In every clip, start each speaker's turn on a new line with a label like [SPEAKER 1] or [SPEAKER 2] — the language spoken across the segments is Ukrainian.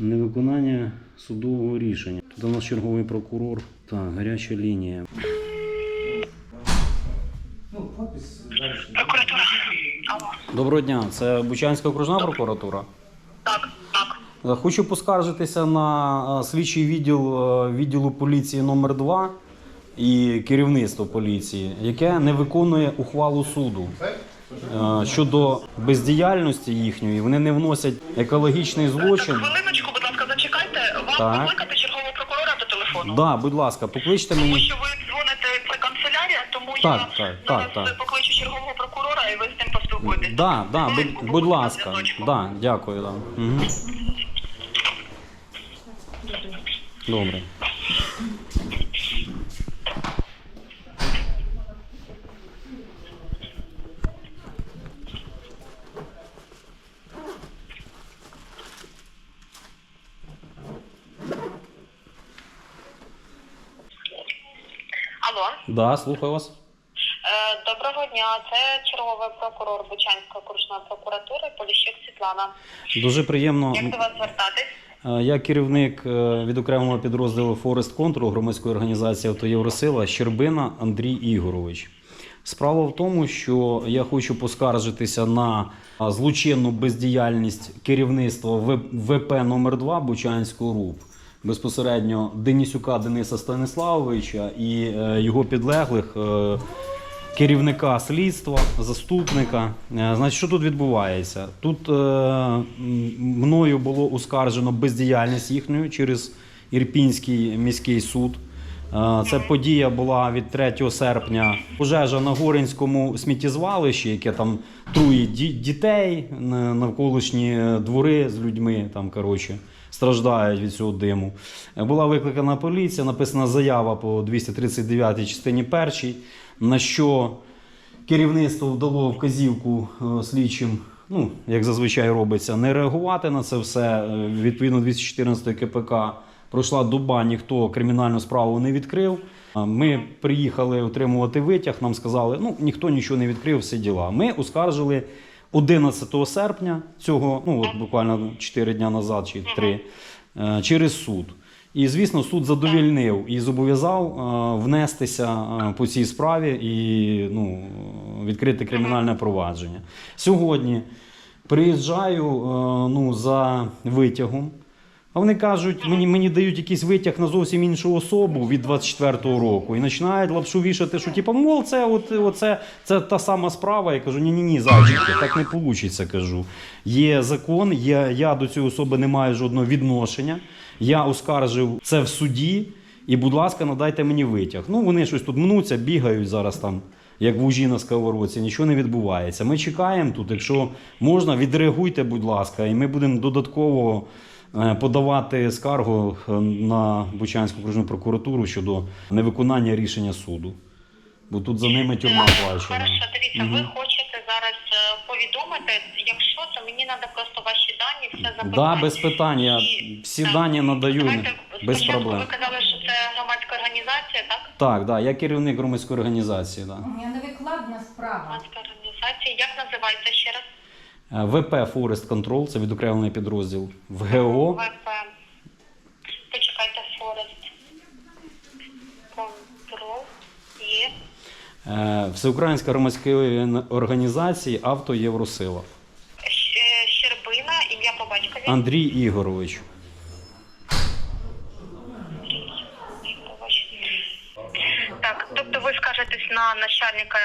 [SPEAKER 1] Невиконання судового рішення. Тут у нас черговий прокурор. Так, гаряча лінія.
[SPEAKER 2] Прокуратура. Алло.
[SPEAKER 1] Доброго дня, це Бучанська окружна прокуратура.
[SPEAKER 2] Так, так.
[SPEAKER 1] Е, Хочу поскаржитися на е, слідчий відділ е, відділу поліції номер 2 і керівництво поліції, яке не виконує ухвалу суду щодо бездіяльності їхньої. Вони не вносять екологічний злочин.
[SPEAKER 2] Так. викликати чергового прокурора до телефону?
[SPEAKER 1] Да, будь ласка, покличте
[SPEAKER 2] Тому
[SPEAKER 1] мені.
[SPEAKER 2] що ви дзвоните це канцелярія, тому
[SPEAKER 1] Так,
[SPEAKER 2] я
[SPEAKER 1] так,
[SPEAKER 2] зараз
[SPEAKER 1] так, так.
[SPEAKER 2] покличу чергового прокурора і ви з ним поспілкуєтесь.
[SPEAKER 1] Да, да, будь, будь ласка. Да, дякую. Да. Угу. Добре. Да, слухаю вас.
[SPEAKER 2] Е, Доброго дня, це черговий прокурор Бучанської окружної прокуратури Поліщук Світлана.
[SPEAKER 1] Дуже приємно.
[SPEAKER 2] Як до вас звертатись?
[SPEAKER 1] Е, Я керівник е, відокремленого підрозділу Форест Контрол громадської організації «Автоєвросила» Щербина Андрій Ігорович. Справа в тому, що я хочу поскаржитися на злочинну бездіяльність керівництва ВП номер 2 Бучанського РУП. Безпосередньо Денисюка Дениса Станиславовича і е, його підлеглих е, керівника слідства, заступника. Е, Значить, що тут відбувається? Тут е, мною було оскаржено бездіяльність їхньою через Ірпінський міський суд. Е, Це подія була від 3 серпня. Пожежа на Горинському сміттєзвалищі, яке там трує дітей, навколишні двори з людьми. Там коротше страждають від цього диму. Е, Була викликана поліція, написана заява по 239 частині першій, на що керівництво вдало вказівку е, слідчим, ну, як зазвичай робиться, не реагувати на це все. Е, Відповідно 214 КПК пройшла доба, ніхто кримінальну справу не відкрив. Ми приїхали отримувати витяг, нам сказали, ну ніхто нічого не відкрив, всі діла. Ми оскаржили 11 серпня цього, ну от буквально 4 дня назад чи 3, е, через суд. І, звісно, суд задовільнив і зобов'язав е, внестися е, по цій справі і ну, відкрити кримінальне провадження. Сьогодні приїжджаю ну, за витягом. А вони кажуть, мені, мені дають якийсь витяг на зовсім іншу особу від 24-го року і починають лапшу вішати, що типу, мол, це, от, оце, це та сама справа. Я кажу, ні-ні, ні, зайчики, так не вийде, кажу. Є закон, є, я до цієї особи не маю жодного відношення. Я оскаржив це в суді, і, будь ласка, надайте мені витяг. Ну, вони щось тут мнуться, бігають зараз там. Як вужі на сковородці, нічого не відбувається. Ми чекаємо тут. Якщо можна, відреагуйте, будь ласка, і ми будемо додатково подавати скаргу е, на Бучанську окружну прокуратуру щодо невиконання рішення суду. Бо тут за ними тюрма плачена.
[SPEAKER 2] Хорошо, дивіться, ви хочете зараз е, повідомити. Якщо, то мені треба просто ваші дані, все записати.
[SPEAKER 1] Да, без питань. Я
[SPEAKER 2] І,
[SPEAKER 1] всі
[SPEAKER 2] так,
[SPEAKER 1] дані надаю
[SPEAKER 2] давайте
[SPEAKER 1] без проблем.
[SPEAKER 2] Ви казали, що це громадська організація, так?
[SPEAKER 1] Так, да, я керівник громадської організації. Да.
[SPEAKER 3] У мене невикладна справа.
[SPEAKER 2] Громадська організація. Як називається ще раз?
[SPEAKER 1] Е, ВП Forest Control, це відокремлений підрозділ в ГО.
[SPEAKER 2] ВП. Почекайте, Форест. Control Є.
[SPEAKER 1] Е, Всеукраїнська громадська організація Авто Євросила.
[SPEAKER 2] Е, Щербина, ім'я по батькові.
[SPEAKER 1] Андрій Ігорович.
[SPEAKER 2] Так, тобто ви скажетесь на начальника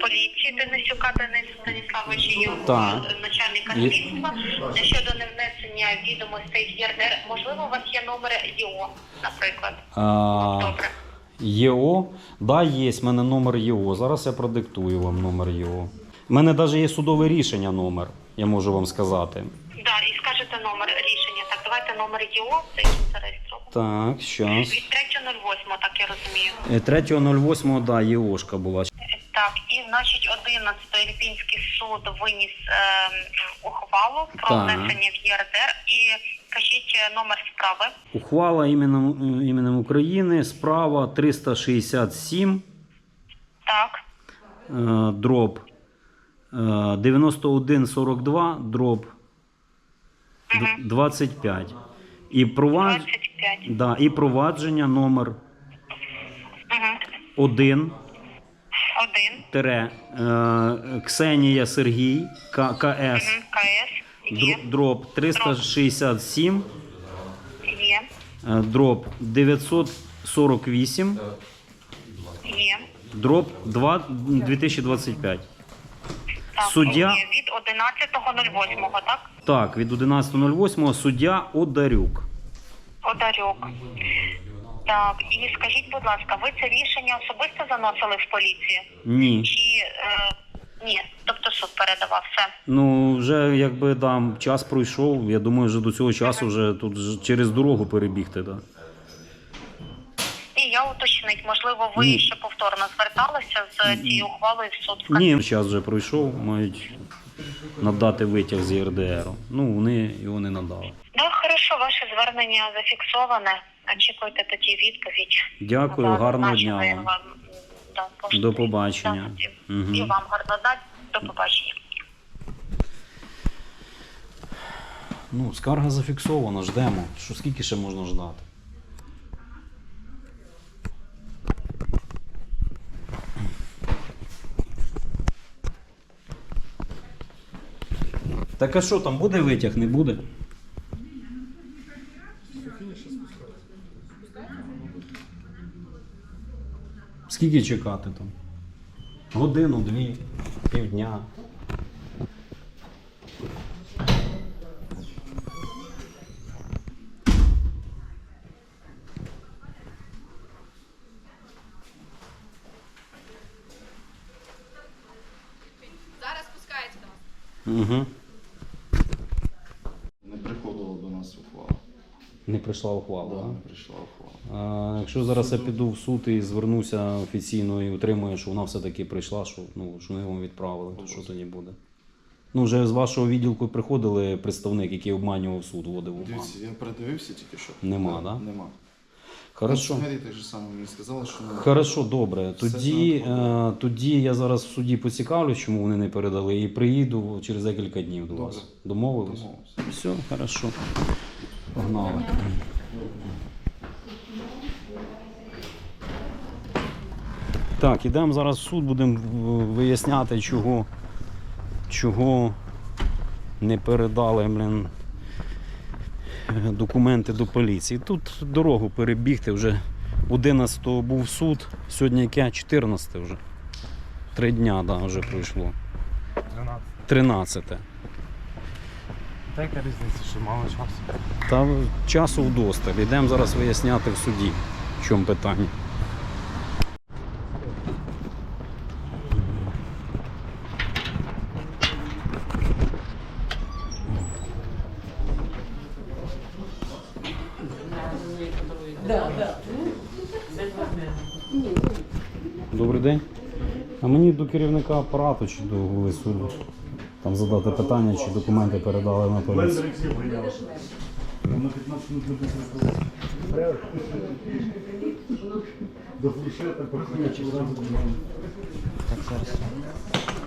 [SPEAKER 2] поліції Денисюка Дениса Станіславовича і
[SPEAKER 1] Так.
[SPEAKER 2] начальника слідства щодо невнесення відомостей в ЄРДР. Можливо, у вас є номер ЄО, наприклад.
[SPEAKER 1] А,
[SPEAKER 2] Добре.
[SPEAKER 1] ЄО. Да, є. в мене номер ЄО. Зараз я продиктую вам номер ЄО. У мене навіть є судове рішення номер, я можу вам сказати.
[SPEAKER 2] Да, і скажете номер рішення. Так, давайте номер ЄО, це який зареєстрований.
[SPEAKER 1] Так, щас.
[SPEAKER 2] Від 3.08, так я розумію.
[SPEAKER 1] Е, 3.08, да, ЄОшка була.
[SPEAKER 2] Так, і значить 11 Ірпінський суд виніс е, ухвалу про
[SPEAKER 1] Так.
[SPEAKER 2] внесення в ЄРДР і кажіть е, номер справи.
[SPEAKER 1] Ухвала іменем, іменем України, справа 367,
[SPEAKER 2] Так,
[SPEAKER 1] е, дроб е, 9142, дроб д- 25. І, провадж...
[SPEAKER 2] 25.
[SPEAKER 1] да, і провадження номер
[SPEAKER 2] Угу.
[SPEAKER 1] 1
[SPEAKER 2] Один.
[SPEAKER 1] тире е, Ксенія Сергій К- КС
[SPEAKER 2] Угу. КС. Є.
[SPEAKER 1] др- дроб 367
[SPEAKER 2] Є.
[SPEAKER 1] е, дроб 948
[SPEAKER 2] Є.
[SPEAKER 1] дроб 2 2025.
[SPEAKER 2] Так,
[SPEAKER 1] Суддя-
[SPEAKER 2] Є. Від 11.08, так?
[SPEAKER 1] Так, від 11.08 суддя Одарюк.
[SPEAKER 2] Одарюк. Так, і скажіть, будь ласка, ви це рішення особисто заносили в поліцію?
[SPEAKER 1] Ні.
[SPEAKER 2] Чи е, ні? Тобто суд передавав все?
[SPEAKER 1] Ну, вже якби там час пройшов, я думаю, вже до цього часу вже тут через дорогу перебігти. Да.
[SPEAKER 2] І я уточнить, можливо, ви
[SPEAKER 1] Ні.
[SPEAKER 2] ще повторно зверталися з цією ухвалою в суд.
[SPEAKER 1] Ні, час вже пройшов, мають надати витяг з ЄРДР. Ну, вони його не надали.
[SPEAKER 2] Да, хорошо, ваше звернення зафіксоване. Очікуйте тоді відповідь.
[SPEAKER 1] Дякую,
[SPEAKER 2] За
[SPEAKER 1] гарного дня вам.
[SPEAKER 2] вам, да.
[SPEAKER 1] До побачення.
[SPEAKER 2] Да, і-
[SPEAKER 1] Мгм.
[SPEAKER 2] І вам гарного дня. До побачення.
[SPEAKER 1] Ну, скарга зафіксована, ждемо. Що скільки ще можна ждати? Так а що там буде витяг, не буде? Скільки чекати там? Годину, дві, півдня.
[SPEAKER 3] Зараз спускається.
[SPEAKER 1] Угу.
[SPEAKER 4] Не приходила до нас ухвала.
[SPEAKER 1] Не прийшла ухвала.
[SPEAKER 4] Да, не прийшла ухвала.
[SPEAKER 1] А, якщо зараз я піду в суд і звернуся офіційно і отримую, що вона все-таки прийшла, що, ну, що вони вам відправили, то що тоді буде? Ну, вже з вашого відділку приходили представник, який обманював суд, вводив в обман.
[SPEAKER 4] Дивіться, я передивився тільки що.
[SPEAKER 1] Нема, да?
[SPEAKER 4] Нема.
[SPEAKER 1] Хорошо.
[SPEAKER 4] Так же саме мені сказали, що
[SPEAKER 1] Хорошо, добре. Тоді, е, тоді я зараз в суді поцікавлюсь, чому вони не передали, і приїду через декілька днів до
[SPEAKER 4] Добре.
[SPEAKER 1] вас. Домовились?
[SPEAKER 4] домовився.
[SPEAKER 1] Все, хорошо. Погнали. Так, ідемо зараз в суд, будемо виясняти, чого, чого не передали блін, документи до поліції. Тут дорогу перебігти вже 11 був суд, сьогодні яке 14 вже. Три дня да, вже пройшло.
[SPEAKER 5] 12.
[SPEAKER 1] 13.
[SPEAKER 5] Та яка різниця, що мало часу.
[SPEAKER 1] Та часу вдосталь. Йдемо зараз виясняти в суді, в чому питання. Добрий день. А мені до керівника апарату чи до голови суду там задати питання, чи документи передали на поліцію.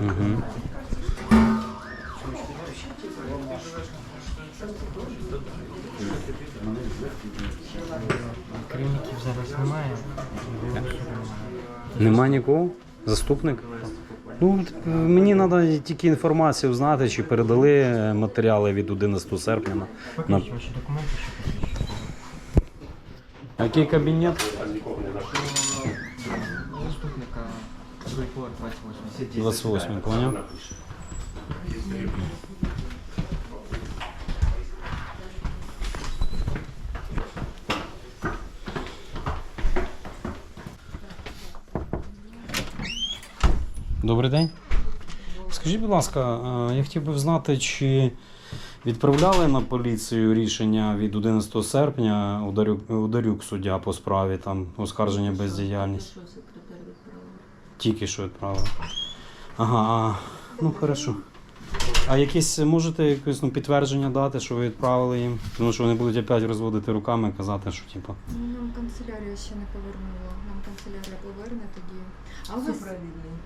[SPEAKER 1] Угу.
[SPEAKER 5] Керівників зараз немає.
[SPEAKER 1] Нема нікого? Заступник? Ну, мені треба тільки інформацію знати, чи передали е, матеріали від 11 серпня. На... на...
[SPEAKER 5] Ваші документи.
[SPEAKER 1] Який кабінет?
[SPEAKER 5] Заступника 28.
[SPEAKER 1] 28, поняв? Добрий день. Скажіть, будь ласка, е, я хотів би знати, чи відправляли на поліцію рішення від 11 серпня Ударюк, Ударюк суддя по справі там оскарження бездіяльність? Тільки що відправили. Ага, ну хорошо. А якісь можете якесь ну, підтвердження дати, що ви відправили їм? Тому що вони будуть опять розводити руками і казати, що типу.
[SPEAKER 6] Нам канцелярія ще не повернула. Нам канцелярія поверне тоді. А у вас,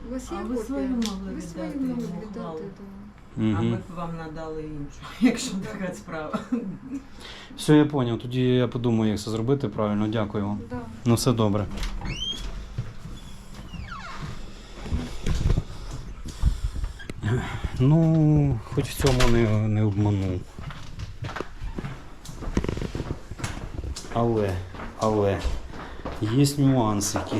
[SPEAKER 6] у вас є
[SPEAKER 7] А ви
[SPEAKER 6] копія?
[SPEAKER 7] свою могли
[SPEAKER 6] Ви свою
[SPEAKER 7] віддати
[SPEAKER 6] могли
[SPEAKER 7] йому
[SPEAKER 6] віддати, да.
[SPEAKER 7] а ми б вам надали іншу, якщо така справа.
[SPEAKER 1] Все, я зрозумів. Тоді я подумаю, як це зробити правильно. Дякую вам.
[SPEAKER 6] Да.
[SPEAKER 1] Ну, все добре. Ну, хоч в цьому не, не обманув. Але, але, є нюансики.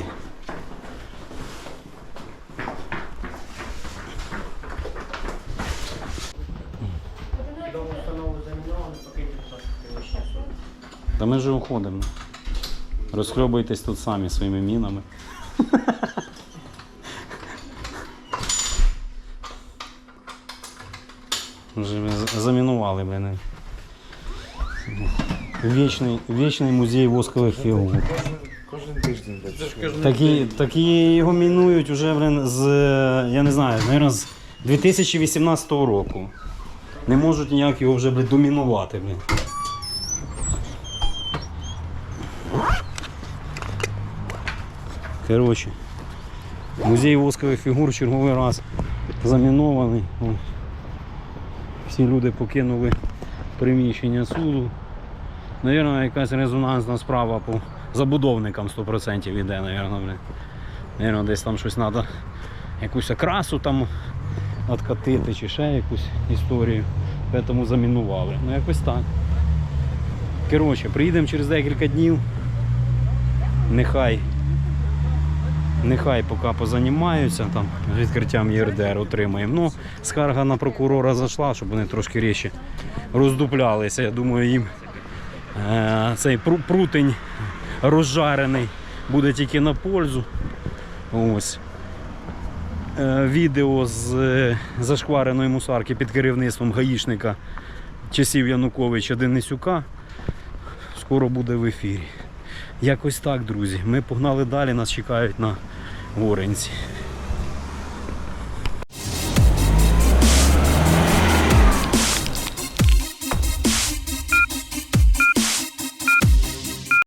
[SPEAKER 1] Та ми вже уходимо. Розхльобуйтесь тут самі своїми мінами. Вже ми з- замінували мене. Вічний, вічний музей воскових фігур. Такі, такі його мінують вже блин, з, я не знаю, наверное, з 2018 року. Не можуть ніяк його вже блин, домінувати. Блин. Коротше, музей воскових фігур черговий раз замінований. Всі люди покинули приміщення суду. Навірно, якась резонансна справа по забудовникам 100% йде, навірно, блин. Навірно, десь там щось треба, якусь окрасу там откатити чи ще якусь історію. Тому замінували. Ну якось так. Коротше, приїдемо через декілька днів. Нехай. Нехай поки позанімаються там відкриттям ЄРДР отримаємо. Ну, скарга на прокурора зайшла, щоб вони трошки ріші роздуплялися. Я думаю, їм цей прутень розжарений буде тільки на пользу. Ось. Е, відео з е, зашквареної мусарки під керівництвом гаїшника часів Януковича Денисюка скоро буде в ефірі. Якось так, друзі. Ми погнали далі, нас чекають на Горенці.